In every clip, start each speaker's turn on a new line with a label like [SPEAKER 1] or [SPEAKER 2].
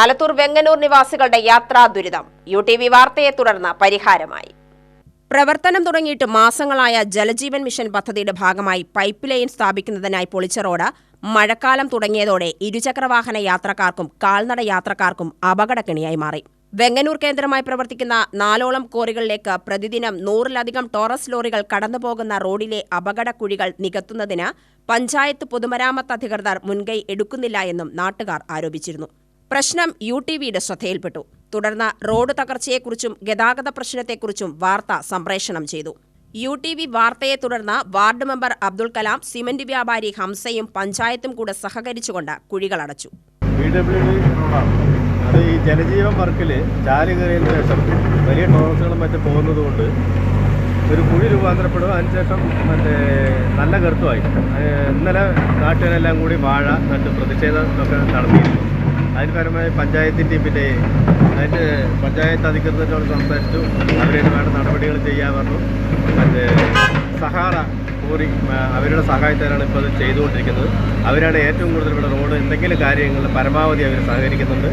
[SPEAKER 1] ആലത്തൂർ വെങ്ങനൂർ നിവാസികളുടെ യാത്രാ ദുരിതം. യു ടി വി വാർത്തയെ തുടർന്ന് പരിഹാരമായി. പ്രവർത്തനം തുടങ്ങിയിട്ട് മാസങ്ങളായ ജലജീവൻ മിഷൻ പദ്ധതിയുടെ ഭാഗമായി പൈപ്പ് ലൈൻ സ്ഥാപിക്കുന്നതിനായി പൊളിച്ച റോഡ് മഴക്കാലം തുടങ്ങിയതോടെ ഇരുചക്രവാഹന യാത്രക്കാർക്കും കാൽനട യാത്രക്കാർക്കും അപകടക്കെണിയായി മാറി. വെങ്ങനൂർ കേന്ദ്രമായി പ്രവർത്തിക്കുന്ന നാലോളം കോറികളിലേക്ക് പ്രതിദിനം നൂറിലധികം ടോറസ് ലോറികൾ കടന്നുപോകുന്ന റോഡിലെ അപകടക്കുഴികൾ നികത്തുന്നതിന് പഞ്ചായത്ത് പൊതുമരാമത്ത് അധികൃതർ മുൻകൈ എടുക്കുന്നില്ല എന്നും നാട്ടുകാർ ആരോപിച്ചിരുന്നു. പ്രശ്നം യു ടി വിയുടെ ശ്രദ്ധയിൽപ്പെട്ടു. തുടർന്ന് റോഡ് തകർച്ചയെക്കുറിച്ചും ഗതാഗത പ്രശ്നത്തെക്കുറിച്ചും വാർത്ത സംപ്രേഷണം ചെയ്തു. യു ടി വി വാർത്തയെ തുടർന്ന് ward member Abdul Kalam cement വ്യാപാരി ഹംസയും പഞ്ചായത്തും കൂടെ സഹകരിച്ചുകൊണ്ട് കുഴികളടച്ചു
[SPEAKER 2] ഈ ജനജീവൻ വർക്കിൽ ചാലി കയറിയതിനു ശേഷം വലിയ ടോറസുകളും മറ്റും പോകുന്നത് കൊണ്ട് ഒരു കുഴി രൂപാന്തരപ്പെടുക. അതിനുശേഷം മറ്റേ നല്ല ഗർത്തമായി ഇന്നലെ നാട്ടുകാരെല്ലാം കൂടി വാഴ നട്ട് പ്രതിഷേധമൊക്കെ നടത്തിയിരുന്നു അതിന് പരമായി പഞ്ചായത്തിന്റെയും പിന്നെ അതിന്റെ പഞ്ചായത്ത് അധികൃതരോട് സംസാരിച്ചു. അവരുടെ വേണ്ട നടപടികൾ ചെയ്യാൻ പറഞ്ഞു. മറ്റേ സഹാറ കൂറി അവരുടെ സഹായത്താലാണ് ഇപ്പോൾ അത് ചെയ്തുകൊണ്ടിരിക്കുന്നത്. അവരാണ് ഏറ്റവും കൂടുതൽ ഇവിടെ റോഡ് എന്തെങ്കിലും കാര്യങ്ങളിൽ പരമാവധി അവർ സഹകരിക്കുന്നുണ്ട്.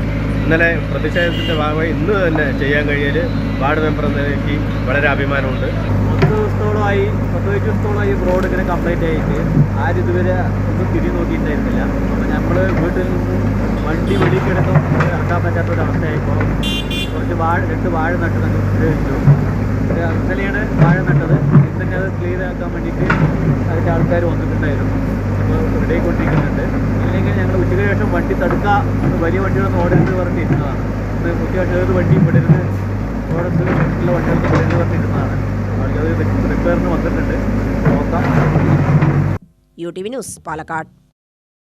[SPEAKER 2] ഇന്നലെ പ്രതിഷേധത്തിന്റെ ഭാഗമായി ഇന്ന് തന്നെ ചെയ്യാൻ കഴിയൽ വാർഡ് മെമ്പർ എന്ന എനിക്ക് വളരെ അഭിമാനമുണ്ട്.
[SPEAKER 3] പത്ത് ദിവസത്തോളമായി പത്ത് പതിനഞ്ച് ദിവസത്തോളമായി റോഡ് ഇങ്ങനെ കംപ്ലീറ്റ് ആയിട്ട് ആരും ഇതുവരെ ഒന്നും തിരി നോക്കിയിട്ടുണ്ടായിരുന്നില്ല അപ്പോൾ നമ്മൾ വീട്ടിൽ നിന്ന് വണ്ടി വെളിയിൽ കിടക്കും ഇറക്കാൻ പറ്റാത്ത ഒരു അവസ്ഥയായപ്പോൾ കുറച്ച് വാഴ രണ്ട് വാഴ നട്ടത് ഉപയോഗിച്ചു ഇന്നലെയാണ് വാഴ നട്ടത്. ഇന്നലെ അത് ക്ലിയർ ആക്കാൻ വേണ്ടിയിട്ട് അതിന്റെ ആൾക്കാർ വന്നിട്ടുണ്ടായിരുന്നു. ആയിക്കൊണ്ടിരിക്കുന്നുണ്ട് ഇല്ലെങ്കിൽ ഞങ്ങൾ ഉച്ചയ്ക്ക് ശേഷം വണ്ടി വലിയ വണ്ടികളൊന്നും ഓടരുത് അത് റിപ്പയറിന് വന്നിട്ടുണ്ട്. നോക്കാം.
[SPEAKER 1] U T V news Palakkad.